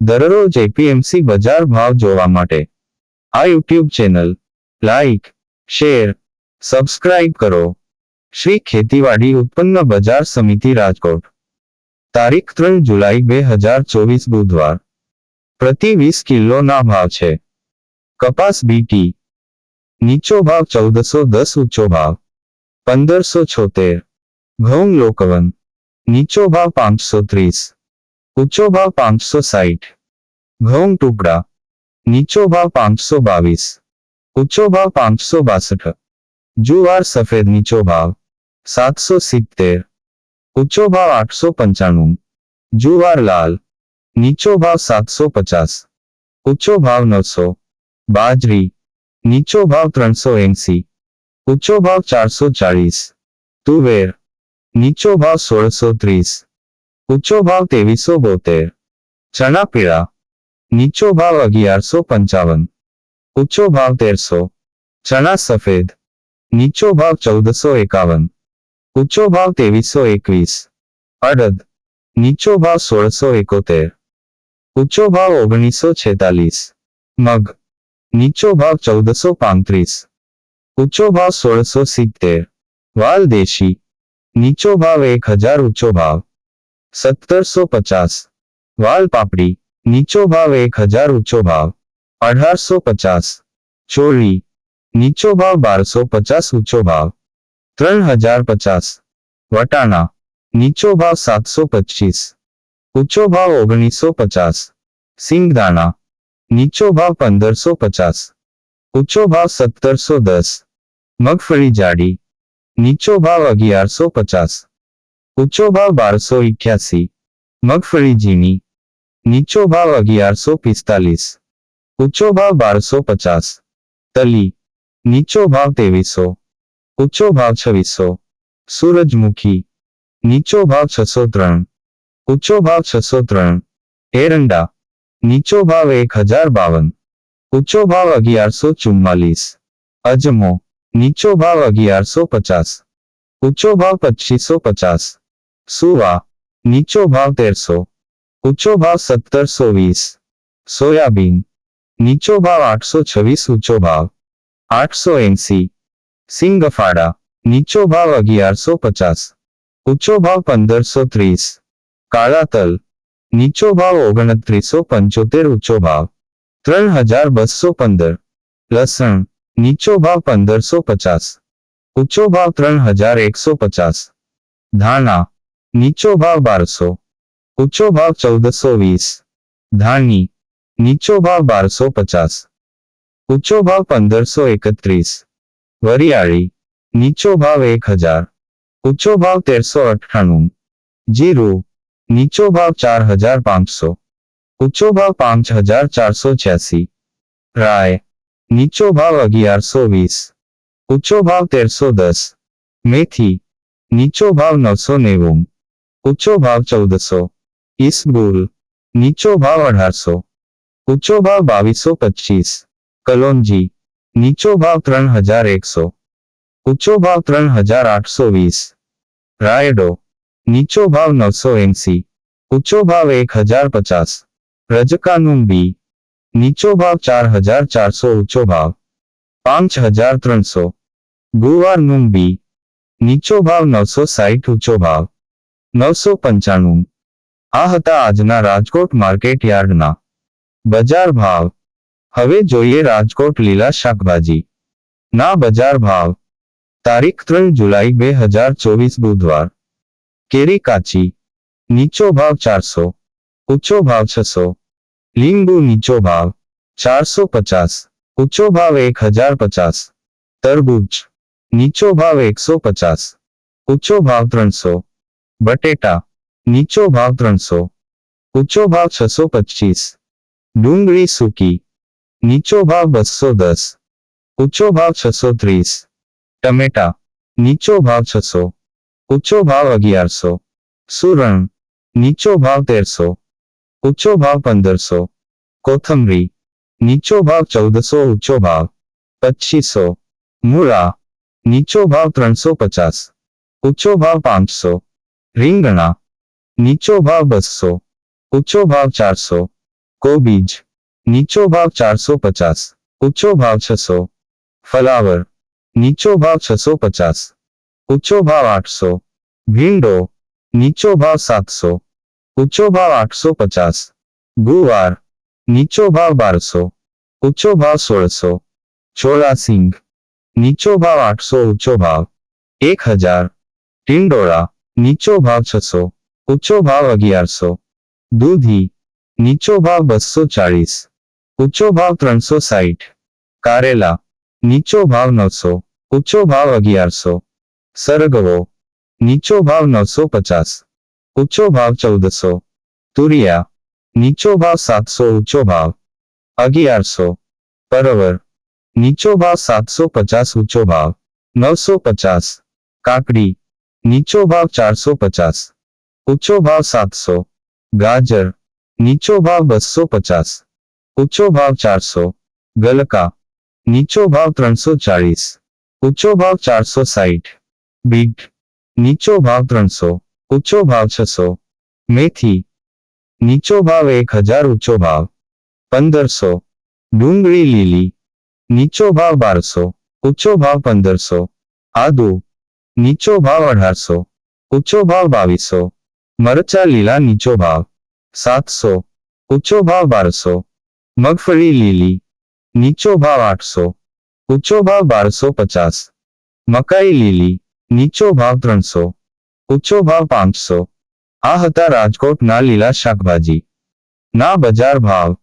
દરરોજ એપીએમસી બજાર ભાવ જોવા માટે. આ YouTube channel like share subscribe કરો. શ્રી ખેતીવાડી ઉત્પન્ન બજાર સમિતિ રાજકોટ. તારીખ ત્રણ જુલાઈ બે હજાર ચોવીસ બુધવાર. પ્રતિ વીસ કિલોના ભાવ છે. કપાસ બીટી નીચો ભાવ ચૌદસો દસ, ઊંચો ભાવ પંદરસો છોતેર. ઘઉં લોકવન. નીચો ભાવ પાંચસો ત્રીસ. ઊંચો ભાવ પાંચસો સાઠ ઘઉં ટુકડા નીચો ભાવ પાંચસો બાવીસ ઊંચો ભાવ પાંચસો બાસઠ જુવાર સફેદ નીચો ભાવ સાતસો સિત્તેર ઊંચો ભાવ આઠસો પંચાણું જુવાર લાલ નીચો ભાવ સાતસો પચાસ ઊંચો ભાવ નવસો બાજરી નીચો ભાવ ત્રણસો એંસી ઊંચો ભાવ ચારસો ચાળીસ તુવેર નીચો ભાવ સોળસો ત્રીસ ઊંચો ભાવ ત્રેવીસો બોતેર ચણા પીળા નીચો ભાવ અગિયારસો પંચાવન ઊંચો ભાવ તેરસો ચણા સફેદ નીચો ભાવ ચૌદસો એકાવન ઊંચો ભાવ ત્રેવીસો એકવીસ અડદ નીચો ભાવ સોળસો એકોતેર ઊંચો ભાવ ઓગણીસો છેતાલીસ મગ નીચો ભાવ ચૌદસો પાંત્રીસ ઊંચો ભાવ સોળસો સિત્તેર વાલ દેશી નીચો ભાવ એક હજાર ઊંચો ભાવ સત્તરસો પચાસ વાલ પાપડી નીચો ભાવ એક હજાર ઊંચો ભાવ અઢારસો પચાસ ચોળી નીચો ભાવ બારસો પચાસ ઊંચો ભાવ ત્રણ હજાર પચાસ વટાણા નીચો ભાવ સાતસો પચીસ ઊંચો ભાવ ઓગણીસો પચાસ સિંગદાણા નીચો ભાવ પંદરસો પચાસ ઊંચો ભાવ સત્તરસો દસ મગફળી જાડી નીચો ભાવ અગિયારસો પચાસ ઊંચો ભાવ બારસો ઇઠ્યાસી મગફળી ઝીણી નીચો ભાવ અગિયારસો પિસ્તાલીસ ઊંચો ભાવ બારસો પચાસ તલી નીચો ભાવ ત્રેવીસો ઊંચો ભાવ છવ્વીસો સૂરજમુખી નીચો ભાવ છસો ત્રણ ઊંચો ભાવ છસો ત્રણ એરંડા નીચો ભાવ એક હજાર બાવન ઊંચો ભાવ અગિયારસો ચુમ્માલીસ અજમો નીચો ભાવ અગિયારસો પચાસ ઊંચો ભાવ પચીસો પચાસ સુવા નીચો ભાવ તેરસો ઊંચો ભાવ સત્તરસો વીસ સોયાબીન નીચો ભાવ આઠસો છવ્વીસ ઊંચો ભાવ આઠસો એંસી સિંગફાડા નીચો ભાવ અગિયારસો પચાસ ઊંચો ભાવ પંદરસો ત્રીસ કાળા તલ નીચો ભાવ ઓગણત્રીસો પંચોતેર ઊંચો ભાવ ત્રણ હજાર બસો પંદર લસણ નીચો ભાવ પંદરસો પચાસ ઊંચો ભાવ ત્રણ હજાર એકસો પચાસ ધાણા નીચો ભાવ બારસો ઊંચો ભાવ ચૌદસો વીસ ધાણી નીચો ભાવ બારસો પચાસ ઊંચો ભાવ પંદરસો એકત્રીસ વરિયાળી નીચો ભાવ એક હજાર ઊંચો ભાવ તેરસો અઠ્ઠાણું જીરું નીચો ભાવ ચાર હજાર પાંચસો ઊંચો ભાવ પાંચ હજાર ચારસો છ્યાસી રાય નીચો ભાવ અગિયારસો વીસ ઊંચો ભાવ તેરસો દસ મેથી નીચો ભાવ નવસો નેવું ઊંચો ભાવ ચૌદસો ઈસબુલ નીચો ભાવ અઢારસો ઊંચો ભાવ બાવીસો પચીસ કલોંજી નીચો ભાવ ત્રણ હજાર એકસો ઊંચો ભાવ ત્રણ હજાર આઠસો વીસ રાયડો નીચો ભાવ નવસો એંસી ઊંચો ભાવ એક હજાર પચાસ રજકાનું બી નીચો ભાવ ચાર હજાર ચારસો ઊંચો ભાવ પાંચ હજાર ત્રણસો ગુવારનું બી નીચો ભાવ નવસો સાઠ ઊંચો ભાવ નવસો પંચાણું આ હતા આજના રાજકોટ માર્કેટ યાર્ડના બજાર ભાવ હવે જોઈએ રાજકોટ લીલા શાકભાજી ના બજાર ભાવ તારીખ ત્રણ જુલાઈ બે હજાર ચોવીસ બુધવાર કેરી કાચી નીચો ભાવ ચારસો ઊંચો ભાવ છસો લીંબુ નીચો ભાવ ચારસો પચાસ ઊંચો ભાવ એક હજાર પચાસ તરબૂચ નીચો ભાવ એકસો પચાસ ઊંચો ભાવ ત્રણસો બટેટા નીચો ભાવ ત્રણસો ઊંચો ભાવ છસો પચીસ ડુંગળી સૂકી નીચો ભાવ બસો દસ ઊંચો ભાવ છસો ત્રીસ ટમેટા નીચો ભાવ છસો ઊંચો ભાવ અગિયારસો સુરણ નીચો ભાવ તેરસો ઊંચો ભાવ પંદરસો કોથમરી નીચો ભાવ ચૌદસો ઊંચો ભાવ પચીસો મૂળા નીચો ભાવ ત્રણસો પચાસ ઊંચો ભાવ પાંચસો રીંગણા નીચો ભાવ બસો ઊંચો ભાવ ચારસો કોબીજ નીચો ભાવ ચારસો પચાસ ઊંચો ભાવ છસો ફલાવર નીચો ભાવ છસો પચાસ ઊંચો ભાવ આઠસો ભીંડો નીચો ભાવ સાતસો ઊંચો ભાવ આઠસો પચાસ ગુવાર નીચો ભાવ બારસો ઊંચો ભાવ સોળસો ચોરાસિંગ નીચો ભાવ આઠસો ઊંચો ભાવ એક હજાર ટિંડોળા નીચો ભાવ છસો ઊંચો ભાવ અગિયારસો દૂધી નીચો ભાવ બસો ચાળીસ ઊંચો ભાવ ત્રણસો સાઠ કારેલા નીચો ભાવ નવસો ઊંચો ભાવ અગિયારસો સરગવો નીચો ભાવ નવસો પચાસ ઊંચો ભાવ ચૌદસો તુરિયા નીચો ભાવ સાતસો ઊંચો ભાવ અગિયારસો પરવર નીચો ભાવ સાતસો પચાસ ઊંચો ભાવ નવસો પચાસ કાકડી નીચો ભાવ ચારસો પચાસ ઊંચો ભાવ સાતસો ગાજર નીચો ભાવ બસો પચાસ ઊંચો ભાવ ચારસો ગલકા નીચો ભાવ ત્રણસો ચાળીસ ઊંચો ભાવ ચારસો સાઠ બીટ નીચો ભાવ ત્રણસો ઊંચો ભાવ છસો મેથી નીચો ભાવ એક હજાર ઊંચો ભાવ પંદરસો ડુંગળી લીલી નીચો ભાવ બારસો ઊંચો ભાવ પંદરસો આદુ નીચો ભાવ અઢારસો, ઊંચો ભાવ બાવીસો, મરચા લીલા નીચો ભાવ સાતસો, ઊંચો ભાવ બારસો, મગફળી લીલી, નીચો ભાવ આઠસો, ઊંચો ભાવ બારસો પચાસ, મકાઈ લીલી, નીચો ભાવ ત્રણસો, ઊંચો ભાવ પાંચસો. આ હતા રાજકોટના લીલા શાકભાજી. ના બજાર ભાવ